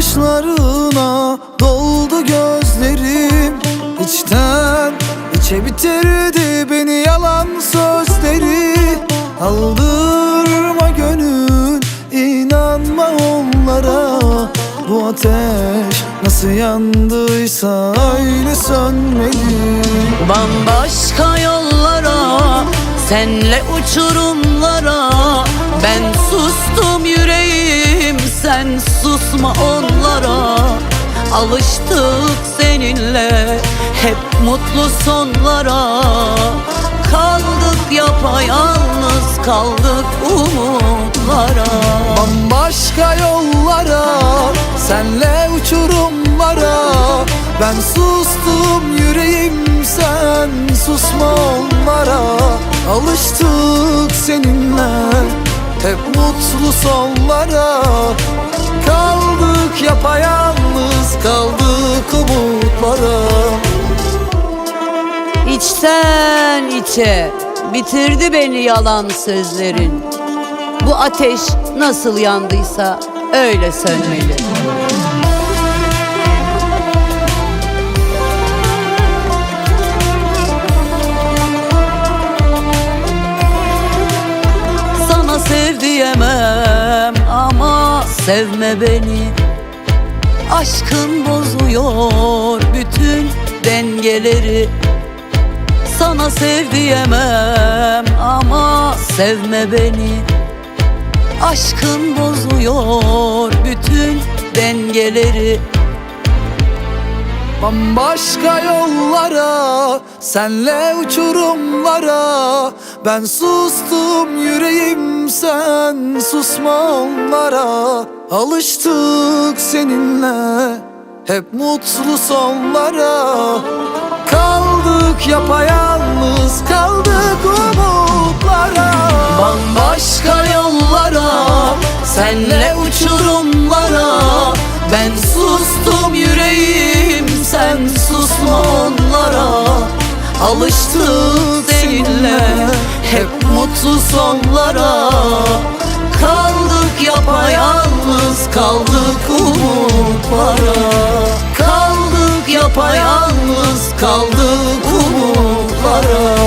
Yaşlarına doldu gözlerim. İçten içe bitirdi beni yalan sözleri. Aldırma gönül inanma onlara. Bu ateş nasıl yandıysa öyle sönmeli. Bambaşka yollara Senle uçurumlara. Ben sustum yüreğim Sen susma onlara. Alıştık seninle. Hep mutlu sonlara. Kaldık yapayalnız Kaldık umutlara. Bambaşka yollara Senle uçurumlara. Ben sustum yüreğim sen susma onlara. Alıştık seninle hep mutlu sonlara Kaldık yapayalnız kaldık umutlara. İçten içe bitirdi beni yalan sözlerin. Bu ateş nasıl yandıysa öyle sönmeli sev diyemem ama sevme beni. Aşkın bozuyor bütün dengeleri. Sana sev diyemem ama sevme beni. Aşkın bozuyor Bambaşka yollara Senle uçurumlara Ben sustum yüreğim sen susma onlara. Alıştık seninle hep mutlu sonlara. Kaldık yapayalnız kaldık umutlara. Bambaşka yollara Senle uçurumlara. Ben sustum Alıştık seninle Hep mutlu sonlara Kaldık yapayalnız Kaldık umutlara. Kaldık yapayalnız Kaldık umutlara